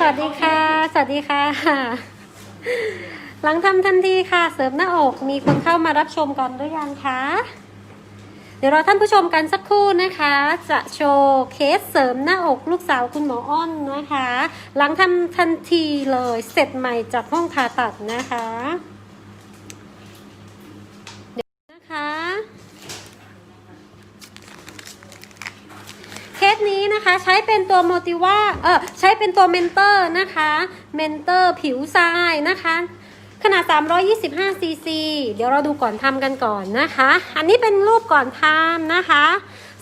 สวัสดีค่ะ สวัสดีค่ะ หลังทำทันทีค่ะ เสริมหน้าอกมีคนเข้ามารับชมกันหรือยังคะ เดี๋ยวรอท่านผู้ชมกันสักครู่นะคะ จะโชว์เคสเสริมหน้าอกลูกสาวคุณหมออ้อนนะคะ หลังทำทันทีเลยเสร็จใหม่จากห้องผ่าตัดนะคะ เดี๋ยวนะคะ เคสนี้นะคะ ใช้เป็นตัวโมติว่าเออใช้เป็นตัวเมนเตอร์นะคะเมนเตอร์ผิวทรายนะคะ ขนาด 325 ซีซี เดี๋ยวเราดูก่อนทำกันก่อนนะคะ อันนี้เป็นรูปก่อนทำนะคะ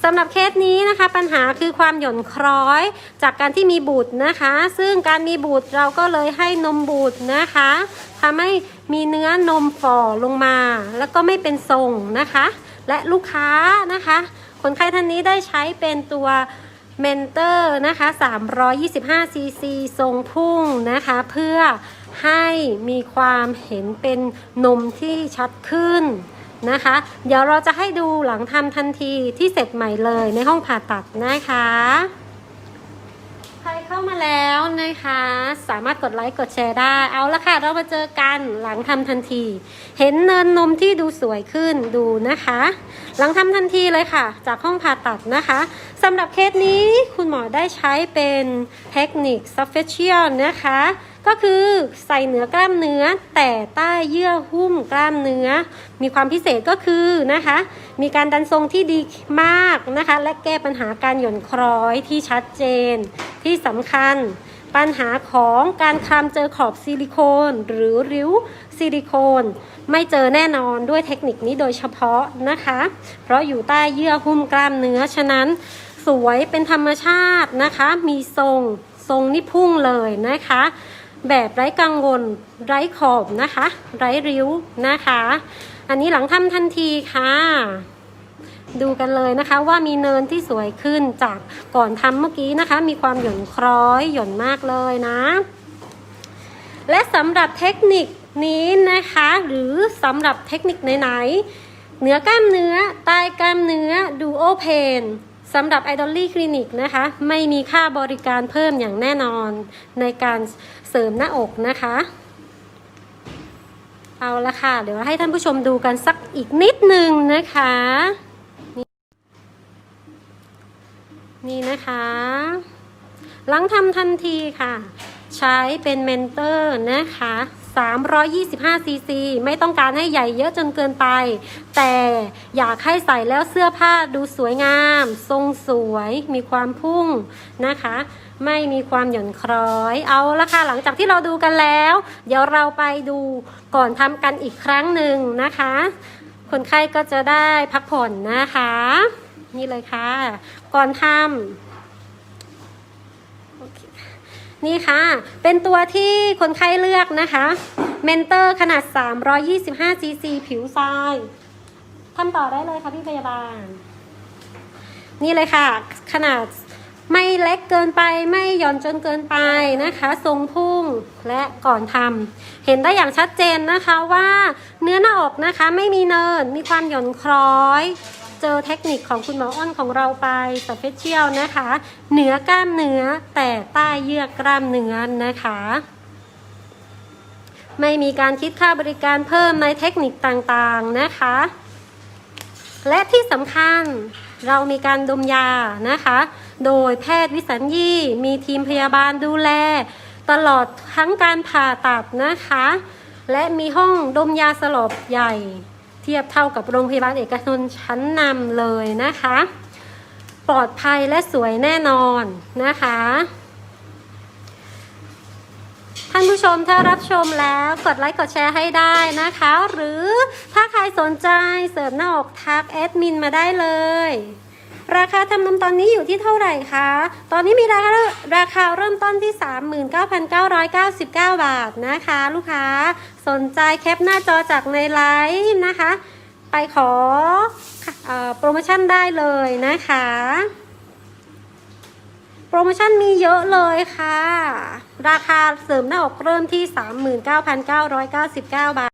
สำหรับเคสนี้นะคะปัญหาคือความหย่อนคล้อย จากการที่มีบุตรนะคะ ซึ่งการมีบุตรเราก็เลยให้นมบุตรนะคะทำให้มีเนื้อนมฝ่อลงมา แล้วก็ไม่เป็นทรงนะคะ และลูกค้านะคะ คนไข้ท่านนี้ได้ใช้เป็นตัว เมนเตอร์นะคะ 325 ซีซีทรงพุ่งนะคะ เพื่อให้มีความเห็นเป็นนมที่ชัดขึ้นนะคะ เดี๋ยวเราจะให้ดูหลังทำทันทีที่เสร็จใหม่เลยในห้องผ่าตัดนะคะ ใครเข้ามาแล้ว นะคะ สามารถกดไลค์กดแชร์ได้ เอาละค่ะ เรามาเจอกันหลังทำทันที เห็นเนินนมที่ดูสวยขึ้นดูนะคะ หลังทำทันทีเลยค่ะ จากห้องผ่าตัดนะคะสำหรับเคสนี้คุณหมอได้ใช้เป็นเทคนิค s u f f a c i a l นะคะ ก็คือใส่เหนือกล้ามเนื้อ แต่ใต้เยื่อหุ้มกล้ามเนื้อ มีความพิเศษก็คือนะคะ มีการดันทรงที่ดีมากนะคะ และแก้ปัญหาการหย่อนคล้อยที่ชัดเจนที่สำคัญ ปัญหาของการคลำเจอขอบซิลิโคน หรือริ้วซิลิโคน ไม่เจอแน่นอนด้วยเทคนิคนี้โดยเฉพาะนะคะ เพราะอยู่ใต้เยื่อหุ้มกล้ามเนื้อฉะนั้น สวยเป็นธรรมชาตินะคะ มีทรงทรงนี่พุ่งเลยนะคะ แบบไร้กังวลไร้ขอบนะคะ ไร้ริ้วนะคะ อันนี้หลังทำทันทีค่ะ ดูกันเลยนะคะว่ามีเนินที่สวยขึ้นจากก่อนทำเมื่อกี้นะคะ มีความหย่อนคล้อยหย่อนมากเลยนะ และสำหรับเทคนิคนี้นะคะ หรือสำหรับเทคนิคไหนๆเหนือกล้ามเนื้อใต้กล้ามเนื้อดูโอเพนสำหรับไอดอลลี่คลินิกนะคะ ไม่มีค่าบริการเพิ่มอย่างแน่นอนในการเสริมหน้าอกนะคะ เอาละค่ะ เดี๋ยวให้ท่านผู้ชมดูกันสักอีกนิดนึงนะคะ นี่นะคะ หลังทำทันทีค่ะ ใช้เป็นเมนเตอร์นะคะ 325 ซีซี ไม่ต้องการให้ใหญ่เยอะจนเกินไป แต่อยากให้ใส่แล้วเสื้อผ้าดูสวยงาม ทรงสวย มีความพุ่งนะคะ ไม่มีความหย่อนคล้อย เอาละค่ะ หลังจากที่เราดูกันแล้ว เดี๋ยวเราไปดูก่อนทำกันอีกครั้งหนึ่งนะคะ คนไข้ก็จะได้พักผ่อนนะคะ นี่เลยค่ะ ก่อนทำนี่ค่ะ เป็นตัวที่คนไข้เลือกนะคะเมนเตอร์ขนาด 325 cc ผิวทรายทำต่อได้เลยค่ะพี่พยาบาล นี่เลยค่ะ ขนาดไม่เล็กเกินไปไม่หย่อนจนเกินไปนะคะ ทรงพุ่งและก่อนทำเห็นได้อย่างชัดเจนนะคะว่าเนื้อหน้าอกนะคะไม่มีเนินมีความหย่อนคล้อย เจอเทคนิคของคุณหมออ้นของเราไปสเปเชียลนะคะ เหนือกล้ามเนื้อแต่ใต้เยื่อกล้ามเนื้อนะคะ ไม่มีการคิดค่าบริการเพิ่มในเทคนิคต่างๆนะคะ และที่สำคัญเรามีการดมยานะคะ โดยแพทย์วิสัญญีมีทีมพยาบาลดูแล ตลอดทั้งการผ่าตัดนะคะ และมีห้องดมยาสลบใหญ่ เทียบเท่ากับโรงพยาบาลเอกชนชั้นนำเลยนะคะ ปลอดภัยและสวยแน่นอนนะคะ ท่านผู้ชมถ้ารับชมแล้วกดไลค์กดแชร์ให้ได้นะคะ หรือถ้าใครสนใจเสริมหน้าอกทักแอดมินมาได้เลย ราคาทำนมตอนนี้อยู่ที่เท่าไหร่คะ ตอนนี้มีราคาราคาเริ่มต้นที่ 39,999 บาทนะคะ ลูกค้าสนใจแคปหน้าจอจากในไลฟ์นะคะ ไปขอเออโปรโมชั่นได้เลยนะคะ โปรโมชั่นมีเยอะเลยค่ะ ราคาเสริมหน้าอกเริ่มที่ 39,999 บาท